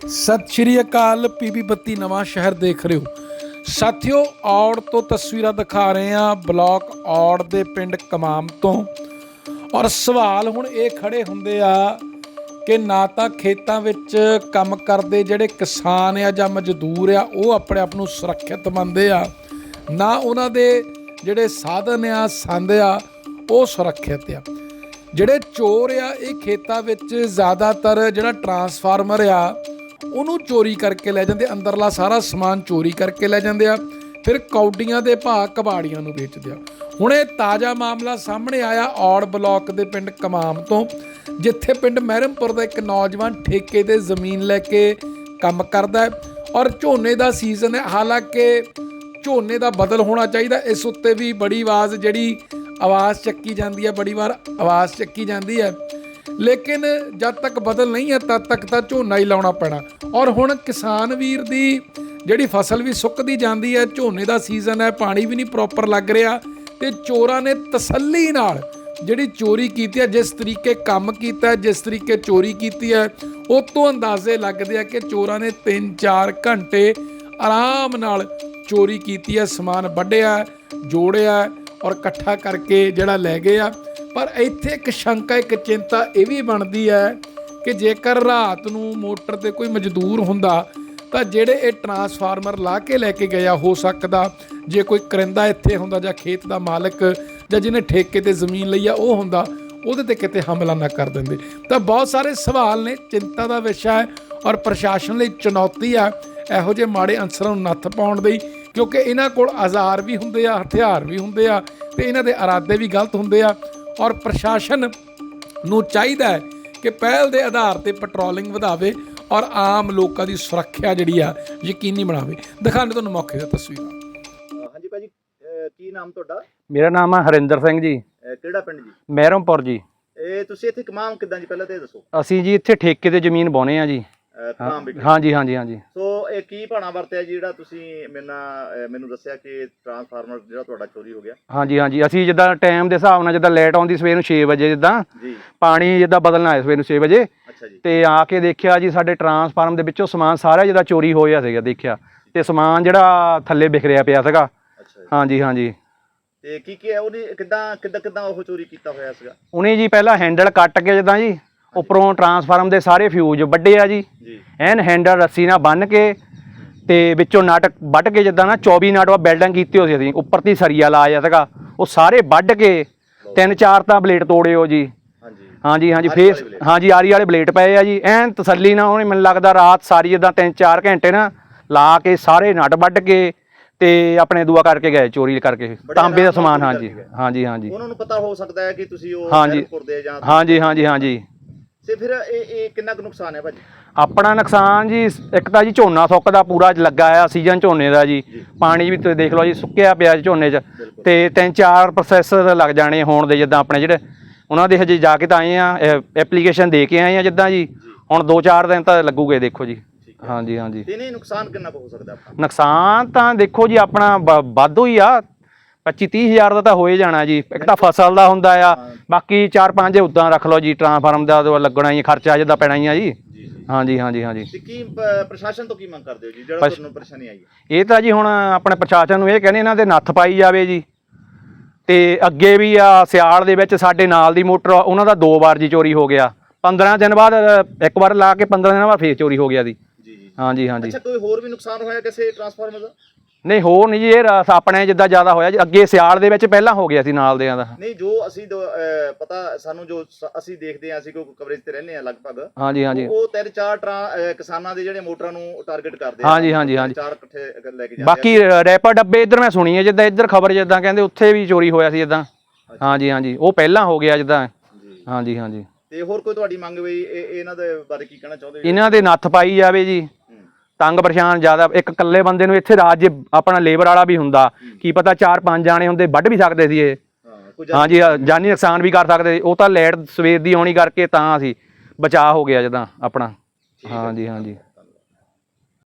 ਸਤਿ ਸ਼੍ਰੀ ਅਕਾਲ, ਪੀਪੀ ਬੱਤੀ ਨਵਾਂ ਸ਼ਹਿਰ ਦੇਖ ਰਹੇ ਹੋ। ਸਾਥੀਓ, ਔੜ ਤੋਂ ਤਸਵੀਰਾਂ ਦਿਖਾ ਰਹੇ ਹਾਂ ਬਲਾਕ ਔੜ ਦੇ ਪਿੰਡ ਕਮਾਮ ਤੋਂ। ਔਰ ਸਵਾਲ ਹੁਣ ਇਹ ਖੜੇ ਹੁੰਦੇ ਆ ਕਿ ਨਾ ਤਾਂ ਖੇਤਾਂ ਵਿੱਚ ਕੰਮ ਕਰਦੇ ਜਿਹੜੇ ਕਿਸਾਨ ਆ ਜਾਂ ਮਜ਼ਦੂਰ ਆ, ਉਹ ਆਪਣੇ ਆਪ ਨੂੰ ਸੁਰੱਖਿਅਤ ਮੰਨਦੇ ਆ। ਨਾ ਉਹਨਾਂ ਦੇ ਜਿਹੜੇ ਸਾਧਨ ਆ, ਸੰਦ ਆ, ਉਹ ਸੁਰੱਖਿਅਤ ਆ। ਜਿਹੜੇ ਚੋਰ ਆ, ਇਹ ਖੇਤਾਂ ਵਿੱਚ ਜ਼ਿਆਦਾਤਰ ਜਿਹੜਾ ਟਰਾਂਸਫਾਰਮਰ ਆ ਉਹਨੂੰ ਚੋਰੀ ਕਰਕੇ ਲੈ ਜਾਂਦੇ ਅੰਦਰਲਾ ਸਾਰਾ ਸਮਾਨ ਚੋਰੀ ਕਰਕੇ ਲੈ ਜਾਂਦੇ ਆ। ਫਿਰ ਕੌਡੀਆਂ ਦੇ ਭਾਅ ਕਬਾੜੀਆਂ ਨੂੰ ਵੇਚਦੇ ਆ। ਹੁਣ ਇਹ ਤਾਜ਼ਾ ਮਾਮਲਾ ਸਾਹਮਣੇ ਆਇਆ ਔੜ ਬਲਾਕ ਦੇ ਪਿੰਡ ਕਮਾਮ ਤੋਂ, ਜਿੱਥੇ ਪਿੰਡ ਮਹਿਰਮਪੁਰ ਦਾ ਇੱਕ ਨੌਜਵਾਨ ਠੇਕੇ ਤੇ ਜ਼ਮੀਨ ਲੈ ਕੇ ਕੰਮ ਕਰਦਾ ਹੈ ਔਰ ਝੋਨੇ ਦਾ ਸੀਜ਼ਨ ਹੈ। ਹਾਲਾਂਕਿ ਝੋਨੇ ਦਾ ਬਦਲ ਹੋਣਾ ਚਾਹੀਦਾ। ਇਸ ਉੱਤੇ ਵੀ ਬੜੀ ਆਵਾਜ਼ ਜਿਹੜੀ ਆਵਾਜ਼ ਚੱਕੀ ਜਾਂਦੀ ਹੈ, ਬੜੀ ਵਾਰ ਆਵਾਜ਼ ਚੱਕੀ ਜਾਂਦੀ ਹੈ। ਲੇਕਿਨ ਜਦ ਤੱਕ ਬਦਲ ਨਹੀਂ ਹੈ, ਤਦ ਤੱਕ ਤਾਂ ਝੋਨਾ ਹੀ ਲਾਉਣਾ ਪੈਣਾ। ਔਰ ਹੁਣ ਕਿਸਾਨ ਵੀਰ ਦੀ ਜਿਹੜੀ ਫਸਲ ਵੀ ਸੁੱਕਦੀ ਜਾਂਦੀ ਹੈ, ਝੋਨੇ ਦਾ ਸੀਜ਼ਨ ਹੈ, ਪਾਣੀ ਵੀ ਨਹੀਂ ਪ੍ਰੋਪਰ ਲੱਗ ਰਿਹਾ ਤੇ ਚੋਰਾਂ ਨੇ ਤਸੱਲੀ ਨਾਲ ਜਿਹੜੀ ਚੋਰੀ ਕੀਤੀ ਹੈ, ਜਿਸ ਤਰੀਕੇ ਕੰਮ ਕੀਤਾ ਜਿਸ ਤਰੀਕੇ ਚੋਰੀ ਕੀਤੀ ਹੈ, ਉਹ ਤੋਂ ਅੰਦਾਜ਼ੇ ਲੱਗਦੇ ਆ ਕਿ ਚੋਰਾਂ ਨੇ 3-4 ਘੰਟੇ ਆਰਾਮ ਨਾਲ ਚੋਰੀ ਕੀਤੀ ਹੈ, ਸਮਾਨ ਵੱਢਿਆ, ਜੋੜਿਆ ਔਰ ਇਕੱਠਾ ਕਰਕੇ ਜਿਹੜਾ ਲੈ ਗਏ ਆ। ਪਰ ਇੱਥੇ ਇੱਕ ਸ਼ੰਕਾ, ਇੱਕ ਚਿੰਤਾ ਇਹ ਵੀ ਬਣਦੀ ਹੈ ਕਿ ਜੇਕਰ ਰਾਤ ਨੂੰ ਮੋਟਰ ਤੇ ਕੋਈ ਮਜ਼ਦੂਰ ਹੁੰਦਾ, ਤਾਂ ਜਿਹੜੇ ਇਹ ਟਰਾਂਸਫਾਰਮਰ ਲਾ ਕੇ ਲੈ ਕੇ ਗਿਆ ਹੋ ਸਕਦਾ। ਜੇ ਕੋਈ ਕਰਿੰਦਾ ਇੱਥੇ ਹੁੰਦਾ ਜਾਂ ਖੇਤ ਦਾ ਮਾਲਕ ਜਾਂ ਜਿਹਨੇ ਠੇਕੇ ਤੇ ਜ਼ਮੀਨ ਲਈ ਆ, ਉਹ ਹੁੰਦਾ, ਉਹਦੇ ਤੇ ਕਿਤੇ ਹਮਲਾ ਨਾ ਕਰ ਦਿੰਦੇ। ਤਾਂ ਬਹੁਤ ਸਾਰੇ ਸਵਾਲ ਨੇ, ਚਿੰਤਾ ਦਾ ਵਿਸ਼ਾ ਹੈ ਔਰ ਪ੍ਰਸ਼ਾਸਨ ਲਈ ਚੁਣੌਤੀ ਆ, ਇਹੋ ਜਿਹੇ ਮਾੜੇ ਅਨਸਰਾਂ ਨੂੰ ਨੱਥ ਪਾਉਣ ਦੀ ਕਿਉਂਕਿ ਇਹਨਾਂ ਕੋਲ ਆਜ਼ਾਰ ਵੀ ਹੁੰਦੇ ਆ, ਹਥਿਆਰ ਵੀ ਹੁੰਦੇ ਆ, ਤੇ ਇਹਨਾਂ ਦੇ ਇਰਾਦੇ ਵੀ ਗਲਤ ਹੁੰਦੇ ਆ। ਔਰ ਪ੍ਰਸ਼ਾਸਨ ਨੂੰ ਚਾਹੀਦਾ ਹੈ ਕਿ ਪਹਿਲ ਦੇ ਆਧਾਰ ਤੇ ਪੈਟਰੋਲਿੰਗ ਵਧਾਵੇ ਔਰ ਆਮ ਲੋਕਾਂ ਦੀ ਸੁਰੱਖਿਆ ਜਿਹੜੀ ਆ ਯਕੀਨੀ ਬਣਾਵੇ। ਦਿਖਾਣੇ ਤੁਹਾਨੂੰ ਮੌਕੇ ਦੀਆਂ ਤਸਵੀਰਾਂ। ਹਾਂਜੀ ਭਾਜੀ ਕੀ ਨਾਮ ਤੁਹਾਡਾ? ਮੇਰਾ ਨਾਮ ਹੈ ਹਰਿੰਦਰ ਸਿੰਘ ਜੀ। ਕਿਹੜਾ ਪਿੰਡ ਜੀ? ਮਹਿਰਮਪੁਰ ਜੀ। ਇਹ ਤੁਸੀਂ ਇੱਥੇ ਕਮਾਮ ਕਿੱਦਾਂ ਜੀ? ਪਹਿਲਾਂ ਤੇ ਦੱਸੋ। ਅਸੀਂ ਜੀ ਇੱਥੇ ਠੇਕੇ ਤੇ ਜ਼ਮੀਨ ਬਾਉਨੇ ਆ ਜੀ। ਹਾਂਜੀ ਹਾਂਜੀ ਹਾਂਜੀ ਸੋ ਇਹ ਕੀ ਭਾਣਾ ਵਰਤਿਆ ਜੀ ਜਿਹੜਾ ਤੁਸੀਂ ਅਹ ਮੈਨੂੰ ਦੱਸਿਆ ਕਿ ਟਰਾਂਸਫਾਰਮਰ ਜਿਹੜਾ ਤੁਹਾਡਾ ਚੋਰੀ ਹੋ ਗਿਆ? ਹਾਂਜੀ ਹਾਂਜੀ। ਅਸੀਂ ਜਿੱਦਾਂ ਟਾਈਮ ਦੇ ਹਿਸਾਬ ਨਾਲ ਜਿੱਦਾਂ ਲੇਟ ਆਉਂਦੀ ਸਵੇਰ ਨੂੰ 6 ਵਜੇ ਜਿੱਦਾਂ ਜੀ। ਪਾਣੀ ਜਿੱਦਾਂ ਬਦਲਣਾ ਹੈ ਸਵੇਰ ਨੂੰ 6 ਵਜੇ ਅੱਛਾ ਜੀ। ਤੇ ਆ ਕੇ ਦੇਖਿਆ ਜੀ ਸਾਡੇ ਟਰਾਂਸਫਾਰਮ ਦੇ ਵਿੱਚੋਂ ਸਮਾਨ ਸਾਰਾ ਜਿੱਦਾਂ ਚੋਰੀ ਹੋਇਆ ਸੀਗਾ ਦੇਖਿਆ। ਤੇ ਸਮਾਨ ਜਿਹੜਾ ਥੱਲੇ ਬਿਖਰਿਆ ਪਿਆ ਸੀਗਾ। ਅੱਛਾ ਜੀ। ਹਾਂਜੀ ਹਾਂਜੀ। ਤੇ ਕੀ ਕੀ ਹੈ? ਉਹਨੇ ਕਿੱਦਾਂ ਕਿੱਦਾਂ ਕਿੱਦਾਂ ਉਹ ਚੋਰੀ ਕੀਤਾ ਹੋਇਆ ਸੀਗਾ? ਉਹਨੇ ਜੀ ਪਹਿਲਾਂ ਹੈਂਡਲ ਕੱਟ ਕੇ ਜਿੱਦਾਂ ਜੀ ਉੱਪਰੋਂ ਟਰਾਂਸਫਾਰਮ ਦੇ ਸਾਰੇ ਫਿਊਜ਼ ਵੱਡੇ ਆ ਜੀ। ਐਨ ਹੈਂਡਲ ਰੱਸੀ ਨਾਲ ਬੰਨ ਕੇ ਤੇ ਵਿੱਚੋਂ ਨਟ ਵੱਢ ਕੇ ਜਿੱਦਾਂ ਨਾ 24 ਨਟ ਵਾ ਬਿਲਡਿੰਗ ਕੀਤੀ ਹੋਈ ਸੀ ਅਸੀਂ ਉੱਪਰ ਤੀ ਸਰੀਆ ਲਾਇਆ ਸੀਗਾ ਉਹ ਸਾਰੇ ਵੱਢ ਕੇ ਤਿੰਨ ਚਾਰ ਤਾਂ ਬਲੇਡ ਤੋੜੇ ਹੋ ਜੀ ਹਾਂਜੀ ਹਾਂਜੀ ਫੇਸ? ਹਾਂਜੀ ਆਰੀ ਵਾਲੇ ਬਲੇਡ ਪਏ ਆ ਜੀ ਐਨ ਤਸੱਲੀ ਨਾਲ ਉਹਨੇ ਮੈਨੂੰ ਲੱਗਦਾ ਰਾਤ ਸਾਰੀ ਜਿੱਦਾਂ ਤਿੰਨ ਚਾਰ ਘੰਟੇ ਨਾ ਲਾ ਕੇ ਸਾਰੇ ਨਟ ਵੱਢ ਕੇ ਤੇ ਆਪਣੇ ਦੁਆ ਕਰਕੇ ਗਏ ਚੋਰੀ ਕਰਕੇ ਤਾਂਬੇ ਦਾ ਸਮਾਨ ਹਾਂਜੀ। ਹਾਂਜੀ ਹਾਂਜੀ ਉਹਨਾਂ ਨੂੰ ਪਤਾ ਹੋ ਸਕਦਾ ਹੈ ਕਿ ਤੁਸੀਂ ਉਹ ਹਾਂਜੀ। ਹਾਂਜੀ ਹਾਂਜੀ ਹਾਂਜੀ ਤੇ ਫਿਰ ਇਹ ਇਹ ਕਿੰਨਾ ਕੁ ਨੁਕਸਾਨ ਹੈ ਭਾਜੀ? ਆਪਣਾ ਨੁਕਸਾਨ ਜੀ ਇੱਕ ਤਾਂ ਜੀ ਝੋਨਾ ਸੁੱਕਦਾ ਪੂਰਾ ਲੱਗਾ ਆ ਸੀਜ਼ਨ ਝੋਨੇ ਦਾ ਜੀ। ਪਾਣੀ ਵੀ ਤੁਸੀਂ ਦੇਖ ਲਓ ਜੀ ਸੁੱਕਿਆ ਪਿਆ ਜੀ ਝੋਨੇ 'ਚ। ਤੇ ਤਿੰਨ ਚਾਰ ਪ੍ਰੋਸੈਸ ਲੱਗ ਜਾਣੇ ਹੋਣ ਦੇ ਜਿੱਦਾਂ ਆਪਣੇ ਜਿਹੜੇ ਉਹਨਾਂ ਦੇ ਹਜੇ ਜਾ ਕੇ ਤਾਂ ਆਏ ਆ ਐਪਲੀਕੇਸ਼ਨ ਦੇ ਕੇ ਆਏ ਆ ਜਿੱਦਾਂ ਜੀ। ਹੁਣ 2-4 ਦਿਨ ਤਾਂ ਲੱਗੂਗੇ ਦੇਖੋ ਜੀ। ਹਾਂਜੀ ਹਾਂਜੀ। ਤੇ ਨਹੀਂ ਨੁਕਸਾਨ ਕਿੰਨਾ ਕੁ ਹੋ ਸਕਦਾ ਆਪਣਾ? ਨੁਕਸਾਨ ਤਾਂ ਦੇਖੋ ਜੀ ਆਪਣਾ ਵਾਧੂ ਹੀ ਆ। 25 ਹਜ਼ਾਰ ਦਾ ਤਾਂ ਹੋ ਹੀ ਜਾਣਾ ਜੀ। ਇੱਕ ਤਾਂ ਫਸਲ ਦਾ ਹੁੰਦਾ ਆ ਬਾਕੀ 4-5 ਉਦਾਂ ਰੱਖ ਲਓ ਜੀ ਟਰਾਂਸਫਾਰਮ ਦਾ ਤਾਂ ਲੱਗਣਾ ਹੀ ਆ, ਖਰਚਾ ਜਿੱਦਾਂ ਪੈਣਾ ਹੀ ਆ ਜੀ। ਹਾਂਜੀ ਹਾਂਜੀ ਹਾਂਜੀ। ਤੇ ਕੀ ਪ- ਪ੍ਰਸ਼ਾਸਨ ਤੋਂ ਕੀ ਮੰਗ ਕਰਦੇ ਹੋ ਜੀ ਜਿਹੜਾ ਪ੍ਰਸ਼- ਤੁਹਾਨੂੰ ਪਰੇਸ਼ਾਨੀ ਆਈ ਹੈ? ਇਹ ਤਾਂ ਜੀ ਹੁਣ ਆਪਣੇ ਪ੍ਰਸ਼ਾਸਨ ਨੂੰ ਇਹ ਕਹਿੰਦੇ ਇਹਨਾਂ ਦੇ ਨੱਥ ਪਾਈ ਜਾਵੇ ਜੀ। ਤੇ ਅੱਗੇ ਵੀ ਆ ਸਿਆਲ ਦੇ ਵਿੱਚ ਸਾਡੇ ਨਾਲ ਦੀ ਮੋਟਰ ਆ, ਉਹਨਾਂ ਦਾ ਦੋ ਵਾਰ ਜੀ ਚੋਰੀ ਹੋ ਗਿਆ। 15 ਦਿਨ ਬਾਅਦ ਅ, ਇੱਕ ਵਾਰ ਲਾ ਕੇ 15 ਦਿਨਾਂ ਬਾਅਦ ਫੇਰ ਚੋਰੀ ਹੋ ਗਿਆ ਦੀ ਜੀ ਜੀ ਹਾਂਜੀ ਹਾਂਜੀ। ਅੱਛਾ ਕੋਈ ਹੋਰ ਵੀ ਨੁਕਸਾਨ ਹੋਇਆ ਕਿਸੇ ਟਰਾਂਸਫਾਰਮਰ ਦਾ? ਨਹੀਂ ਹੋਰ ਨਹੀਂ ਜੀ ਇਹ ਰਸ ਆਪਣੇ ਜਿੱਦਾਂ ਜ਼ਿਆਦਾ ਹੋਇਆ ਜੀ। ਅੱਗੇ ਸਿਆਲ ਦੇ ਵਿੱਚ ਪਹਿਲਾਂ ਹੋ ਗਿਆ ਸੀ ਨਾਲ ਦਿਆਂ ਦਾ। ਨਹੀਂ ਜੋ ਅਸੀਂ ਦੋ- ਅਹ ਪਤਾ ਸਾਨੂੰ ਜੋ ਸ- ਅਸੀਂ ਦੇਖਦੇ ਹਾਂ ਅਸੀਂ ਕੋਈ ਕਵਰੇਜ ਤੇ ਰਹਿੰਦੇ ਹਾਂ ਲਗਭਗ। ਹਾਂਜੀ ਹਾਂਜੀ। ਉਹ ਤਿੰਨ ਚਾਰ ਟਰਾਂ ਅਹ ਕਿਸਾਨਾਂ ਦੇ ਜਿਹੜੇ ਮੋਟਰਾਂ ਨੂੰ ਟਾਰਗੇਟ ਕਰਦੇ ਆ। ਹਾਂਜੀ, ਹਾਂਜੀ, ਹਾਂਜੀ। ਚਾਰ ਇਕੱਠੇ ਲੈ ਕੇ ਜਾਂਦੇ ਬਾਕੀ ਰੈਪਰ ਡੱਬੇ ਇੱਧਰ ਮੈਂ ਸੁਣੀ ਹੈ ਜਿੱਦਾਂ ਇੱਧਰ ਖਬਰ ਜਿੱਦਾਂ ਕਹਿੰਦੇ ਉੱਥੇ ਵੀ ਚੋਰੀ ਹੋਇਆ ਸੀ ਜਿੱਦਾਂ ਹਾਂਜੀ ਹਾਂਜੀ। ਉਹ ਪਹਿਲਾਂ ਹੋ ਗਿਆ ਜਿੱਦਾਂ। ਆ। ਜੀ। ਹਾਂਜੀ ਹਾਂਜੀ। ਤੇ ਹੋਰ ਕੋਈ ਤੁਹਾਡੀ ਮੰਗ ਵੀ ਇਹ ਇਹ ਇਹਨਾਂ ਦੇ ਬਾਰੇ ਕੀ ਕਹਿਣਾ ਚਾਹੁੰਦੇ ਹੋ? ਇਹਨਾਂ ਦੇ ਨੱਥ ਪਾਈ ਜਾਵੇ ਜੀ। ਤੰਗ ਪਰੇਸ਼ਾਨ ਜ਼ਿਆਦਾ ਇੱਕ ਇਕੱਲੇ ਬੰਦੇ ਨੂੰ ਇੱਥੇ ਰਾਜ ਜੇ ਆਪਣਾ ਲੇਬਰ ਵਾਲਾ ਵੀ ਹੁੰਦਾ ਕੀ ਪਤਾ ਚਾਰ ਪੰਜ ਜਾਣੇ ਹੁੰਦੇ ਵੱਢ ਵੀ ਸਕਦੇ ਸੀ ਇਹ। ਹਾਂਜੀ ਜਾਨੀ ਨੁਕਸਾਨ ਵੀ ਕਰ ਸਕਦੇ ਸੀ। ਉਹ ਤਾਂ ਲੈਟ ਸਵੇਰ ਦੀ ਆਉਣੀ ਕਰਕੇ ਤਾਂ ਅਸੀਂ ਬਚਾਅ ਹੋ ਗਿਆ ਜਦਾਂ ਆਪਣਾ। ਹਾਂਜੀ ਹਾਂਜੀ।